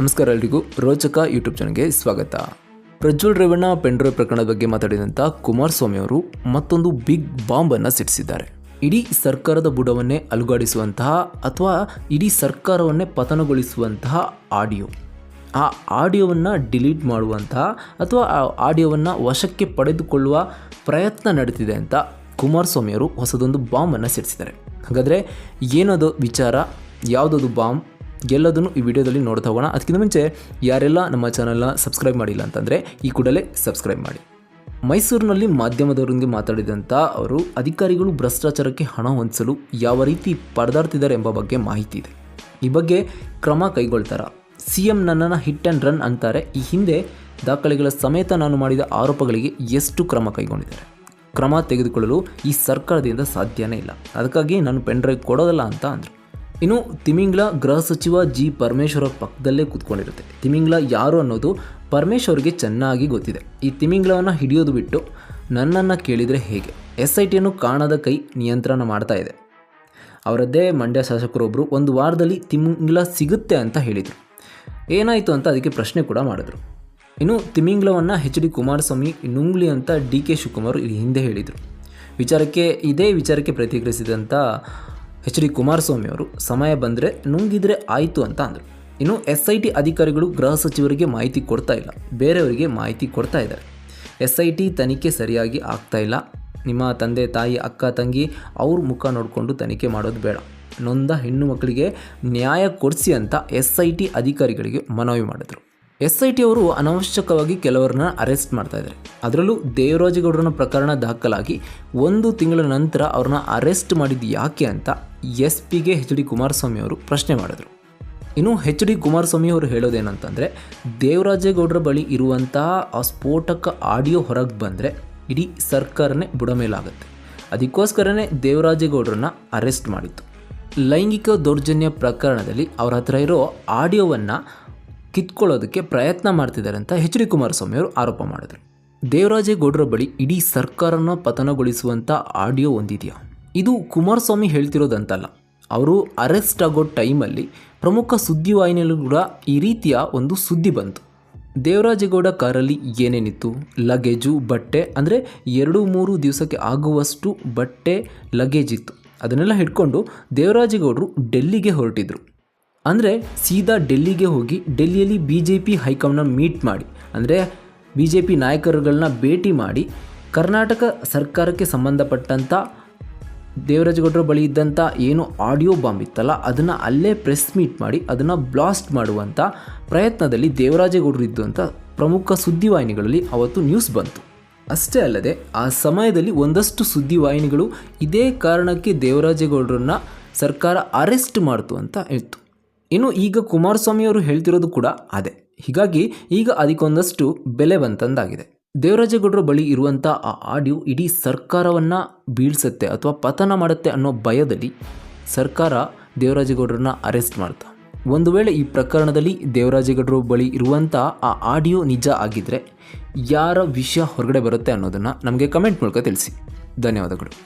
ನಮಸ್ಕಾರ ಎಲ್ರಿಗೂ. ರೋಚಕ ಯೂಟ್ಯೂಬ್ ಚಾನಲ್ಗೆ ಸ್ವಾಗತ. ಪ್ರಜ್ವಲ್ ರೇವಣ್ಣ ಪೆಂಡ್ರೋಯ್ ಪ್ರಕರಣದ ಬಗ್ಗೆ ಮಾತಾಡಿದಂಥ ಕುಮಾರಸ್ವಾಮಿ ಅವರು ಮತ್ತೊಂದು ಬಿಗ್ ಬಾಂಬನ್ನು ಸಿಡಿಸಿದ್ದಾರೆ. ಇಡೀ ಸರ್ಕಾರದ ಬುಡವನ್ನೇ ಅಲುಗಾಡಿಸುವಂತಹ ಅಥವಾ ಇಡೀ ಸರ್ಕಾರವನ್ನೇ ಪತನಗೊಳಿಸುವಂತಹ ಆಡಿಯೋ. ಆ ಆಡಿಯೋವನ್ನು ಡಿಲೀಟ್ ಮಾಡುವಂತಹ ಅಥವಾ ಆ ಆಡಿಯೋವನ್ನು ವಶಕ್ಕೆ ಪಡೆದುಕೊಳ್ಳುವ ಪ್ರಯತ್ನ ನಡೀತಿದೆ ಅಂತ ಕುಮಾರಸ್ವಾಮಿಯವರು ಹೊಸದೊಂದು ಬಾಂಬನ್ನು ಸಿಡಿಸಿದ್ದಾರೆ. ಹಾಗಾದರೆ ಏನದು ವಿಚಾರ? ಯಾವುದದು ಬಾಂಬ್? ಎಲ್ಲದನ್ನು ಈ ವಿಡಿಯೋದಲ್ಲಿ ನೋಡ್ತಾ ಹೋಗೋಣ. ಅದಕ್ಕಿಂತ ಮುಂಚೆ ಯಾರೆಲ್ಲ ನಮ್ಮ ಚಾನಲ್ನ ಸಬ್ಸ್ಕ್ರೈಬ್ ಮಾಡಿಲ್ಲ ಅಂತಂದರೆ ಈ ಕೂಡಲೇ ಸಬ್ಸ್ಕ್ರೈಬ್ ಮಾಡಿ. ಮೈಸೂರಿನಲ್ಲಿ ಮಾಧ್ಯಮದವರೊಂದಿಗೆ ಮಾತಾಡಿದಂಥ ಅವರು, ಅಧಿಕಾರಿಗಳು ಭ್ರಷ್ಟಾಚಾರಕ್ಕೆ ಹಣ ಹೊಂದಿಸಲು ಯಾವ ರೀತಿ ಪರದಾಡ್ತಿದ್ದಾರೆ ಎಂಬ ಬಗ್ಗೆ ಮಾಹಿತಿ ಇದೆ. ಈ ಬಗ್ಗೆ ಕ್ರಮ ಕೈಗೊಳ್ತಾರ? ಸಿ ಎಂ ನನ್ನನ್ನು ಹಿಟ್ ಆ್ಯಂಡ್ ರನ್ ಅಂತಾರೆ. ಈ ಹಿಂದೆ ದಾಖಲೆಗಳ ಸಮೇತ ನಾನು ಮಾಡಿದ ಆರೋಪಗಳಿಗೆ ಎಷ್ಟು ಕ್ರಮ ಕೈಗೊಂಡಿದ್ದಾರೆ? ಕ್ರಮ ತೆಗೆದುಕೊಳ್ಳಲು ಈ ಸರ್ಕಾರದಿಂದ ಸಾಧ್ಯನೇ ಇಲ್ಲ. ಅದಕ್ಕಾಗಿ ನಾನು ಪೆನ್ಡ್ರೈವ್ ಕೊಡೋದಲ್ಲ ಅಂತ ಅಂದರು. ಇನ್ನು ತಿಮಿಂಗ್ಲ ಗೃಹ ಸಚಿವ ಜಿ ಪರಮೇಶ್ವರ ಪಕ್ಕದಲ್ಲೇ ಕೂತ್ಕೊಂಡಿರುತ್ತೆ. ತಿಮಿಂಗ್ಲ ಯಾರು ಅನ್ನೋದು ಪರಮೇಶ್ವರ್ಗೆ ಚೆನ್ನಾಗಿ ಗೊತ್ತಿದೆ. ಈ ತಿಮಿಂಗ್ಲವನ್ನು ಹಿಡಿಯೋದು ಬಿಟ್ಟು ನನ್ನನ್ನು ಕೇಳಿದರೆ ಹೇಗೆ? ಎಸ್ ಐ ಟಿಯನ್ನು ಕಾಣದ ಕೈ ನಿಯಂತ್ರಣ ಮಾಡ್ತಾ ಇದೆ. ಅವರದ್ದೇ ಮಂಡ್ಯ ಶಾಸಕರೊಬ್ಬರು ಒಂದು ವಾರದಲ್ಲಿ ತಿಮಿಂಗ್ಲ ಸಿಗುತ್ತೆ ಅಂತ ಹೇಳಿದರು. ಏನಾಯಿತು ಅಂತ ಅದಕ್ಕೆ ಪ್ರಶ್ನೆ ಕೂಡ ಮಾಡಿದ್ರು. ಇನ್ನು ತಿಮಿಂಗ್ಲವನ್ನು ಎಚ್ ಡಿ ಕುಮಾರಸ್ವಾಮಿ ನುಂಗ್ಲಿ ಅಂತ ಡಿ ಕೆ ಶಿವಕುಮಾರ್ ಇಲ್ಲಿ ಹಿಂದೆ ಹೇಳಿದರು. ವಿಚಾರಕ್ಕೆ, ಇದೇ ವಿಚಾರಕ್ಕೆ ಪ್ರತಿಕ್ರಿಯಿಸಿದಂಥ ಎಚ್ ಡಿ ಕುಮಾರಸ್ವಾಮಿ ಅವರು, ಸಮಯ ಬಂದರೆ ನುಂಗಿದ್ರೆ ಆಯಿತು ಅಂತ ಅಂದರು. ಇನ್ನು ಎಸ್ ಐ ಟಿ ಅಧಿಕಾರಿಗಳು ಗೃಹ ಸಚಿವರಿಗೆ ಮಾಹಿತಿ ಕೊಡ್ತಾ ಇಲ್ಲ. ಬೇರೆಯವರಿಗೆ ಮಾಹಿತಿ ಕೊಡ್ತಾ ಇದ್ದಾರೆ. ಎಸ್ ಐ ಟಿ ತನಿಖೆ ಸರಿಯಾಗಿ ಆಗ್ತಾ ಇಲ್ಲ. ನಿಮ್ಮ ತಂದೆ, ತಾಯಿ, ಅಕ್ಕ, ತಂಗಿ, ಅವ್ರ ಮುಖ ನೋಡಿಕೊಂಡು ತನಿಖೆ ಮಾಡೋದು ಬೇಡ. ನೊಂದ ಹೆಣ್ಣು ಮಕ್ಕಳಿಗೆ ನ್ಯಾಯ ಕೊಡಿಸಿ ಅಂತ ಎಸ್ ಐ ಟಿ ಅಧಿಕಾರಿಗಳಿಗೆ ಮನವಿ ಮಾಡಿದರು. ಎಸ್ ಐ ಟಿ ಅವರು ಅನವಶ್ಯಕವಾಗಿ ಕೆಲವರನ್ನ ಅರೆಸ್ಟ್ ಮಾಡ್ತಾ ಇದ್ದಾರೆ. ಅದರಲ್ಲೂ ದೇವರಾಜೇಗೌಡರನ್ನ ಪ್ರಕರಣ ದಾಖಲಾಗಿ ಒಂದು ತಿಂಗಳ ನಂತರ ಅವ್ರನ್ನ ಅರೆಸ್ಟ್ ಮಾಡಿದ್ದು ಯಾಕೆ ಅಂತ ಎಸ್ ಪಿಗೆ ಎಚ್ ಡಿ ಕುಮಾರಸ್ವಾಮಿ ಅವರು ಪ್ರಶ್ನೆ ಮಾಡಿದರು. ಇನ್ನು ಎಚ್ ಡಿ ಕುಮಾರಸ್ವಾಮಿ ಅವರು ಹೇಳೋದೇನಂತಂದರೆ, ದೇವರಾಜೇಗೌಡರ ಬಳಿ ಇರುವಂತಹ ಆ ಸ್ಫೋಟಕ ಆಡಿಯೋ ಹೊರಗೆ ಬಂದರೆ ಇಡೀ ಸರ್ಕಾರನೇ ಬುಡಮೇಲಾಗುತ್ತೆ. ಅದಕ್ಕೋಸ್ಕರನೇ ದೇವರಾಜೇಗೌಡರನ್ನ ಅರೆಸ್ಟ್ ಮಾಡಿತ್ತು. ಲೈಂಗಿಕ ದೌರ್ಜನ್ಯ ಪ್ರಕರಣದಲ್ಲಿ ಅವ್ರ ಹತ್ರ ಇರೋ ಆಡಿಯೋವನ್ನು ಕಿತ್ಕೊಳ್ಳೋದಕ್ಕೆ ಪ್ರಯತ್ನ ಮಾಡ್ತಿದ್ದಾರೆ ಅಂತ ಎಚ್ ಡಿ ಕುಮಾರಸ್ವಾಮಿ ಅವರು ಆರೋಪ ಮಾಡಿದರು. ದೇವರಾಜೇಗೌಡರ ಬಳಿ ಇಡೀ ಸರ್ಕಾರನ ಪತನಗೊಳಿಸುವಂಥ ಆಡಿಯೋ ಒಂದಿದೆಯಾ? ಇದು ಕುಮಾರಸ್ವಾಮಿ ಹೇಳ್ತಿರೋದಂತಲ್ಲ. ಅವರು ಅರೆಸ್ಟ್ ಆಗೋ ಟೈಮಲ್ಲಿ ಪ್ರಮುಖ ಸುದ್ದಿವಾಹಿನಿಯಲ್ಲೂ ಕೂಡ ಈ ರೀತಿಯ ಒಂದು ಸುದ್ದಿ ಬಂತು. ದೇವರಾಜೇಗೌಡ ಕಾರಲ್ಲಿ ಏನೇನಿತ್ತು? ಲಗೇಜು, ಬಟ್ಟೆ, ಅಂದರೆ ಎರಡು ಮೂರು ದಿವಸಕ್ಕೆ ಆಗುವಷ್ಟು ಬಟ್ಟೆ, ಲಗೇಜ್ ಇತ್ತು. ಅದನ್ನೆಲ್ಲ ಹಿಡ್ಕೊಂಡು ದೇವರಾಜೇಗೌಡರು ಡೆಲ್ಲಿಗೆ ಹೊರಟಿದ್ರು. ಅಂದರೆ ಸೀದಾ ಡೆಲ್ಲಿಗೆ ಹೋಗಿ ಡೆಲ್ಲಿಯಲ್ಲಿ ಬಿ ಜೆ ಪಿ ಹೈಕಮಾಂಡ್ನ ಮೀಟ್ ಮಾಡಿ, ಅಂದರೆ ಬಿ ಜೆ ಪಿ ನಾಯಕರುಗಳನ್ನ ಭೇಟಿ ಮಾಡಿ ಕರ್ನಾಟಕ ಸರ್ಕಾರಕ್ಕೆ ಸಂಬಂಧಪಟ್ಟಂಥ ದೇವರಾಜಗೌಡರ ಬಳಿ ಇದ್ದಂಥ ಏನು ಆಡಿಯೋ ಬಾಂಬ್ ಇತ್ತಲ್ಲ, ಅದನ್ನು ಅಲ್ಲೇ ಪ್ರೆಸ್ ಮೀಟ್ ಮಾಡಿ ಅದನ್ನು ಬ್ಲಾಸ್ಟ್ ಮಾಡುವಂಥ ಪ್ರಯತ್ನದಲ್ಲಿ ದೇವರಾಜೇಗೌಡರು ಇದ್ದಂಥ ಪ್ರಮುಖ ಸುದ್ದಿವಾಹಿನಿಗಳಲ್ಲಿ ಅವತ್ತು ನ್ಯೂಸ್ ಬಂತು. ಅಷ್ಟೇ ಅಲ್ಲದೆ ಆ ಸಮಯದಲ್ಲಿ ಒಂದಷ್ಟು ಸುದ್ದಿವಾಹಿನಿಗಳು ಇದೇ ಕಾರಣಕ್ಕೆ ದೇವರಾಜೇಗೌಡರನ್ನ ಸರ್ಕಾರ ಅರೆಸ್ಟ್ ಮಾಡ್ತು ಅಂತ ಇತ್ತು. ಇನ್ನು ಈಗ ಕುಮಾರಸ್ವಾಮಿ ಅವರು ಹೇಳ್ತಿರೋದು ಕೂಡ ಅದೇ. ಹೀಗಾಗಿ ಈಗ ಅದಕ್ಕೊಂದಷ್ಟು ಬೆಲೆ ಬಂತಂದಾಗಿದೆ. ದೇವರಾಜೇಗೌಡರ ಬಳಿ ಇರುವಂಥ ಆ ಆಡಿಯೋ ಇಡೀ ಸರ್ಕಾರವನ್ನು ಬೀಳ್ಸತ್ತೆ ಅಥವಾ ಪತನ ಮಾಡುತ್ತೆ ಅನ್ನೋ ಭಯದಲ್ಲಿ ಸರ್ಕಾರ ದೇವರಾಜೇಗೌಡರನ್ನ ಅರೆಸ್ಟ್ ಮಾಡ್ತಾ. ಒಂದು ವೇಳೆ ಈ ಪ್ರಕರಣದಲ್ಲಿ ದೇವರಾಜೇಗೌಡರ ಬಳಿ ಇರುವಂಥ ಆ ಆಡಿಯೋ ನಿಜ ಆಗಿದ್ದರೆ ಯಾರ ವಿಷಯ ಹೊರಗಡೆ ಬರುತ್ತೆ ಅನ್ನೋದನ್ನು ನಮಗೆ ಕಮೆಂಟ್ ಮೂಲಕ ತಿಳಿಸಿ. ಧನ್ಯವಾದಗಳು.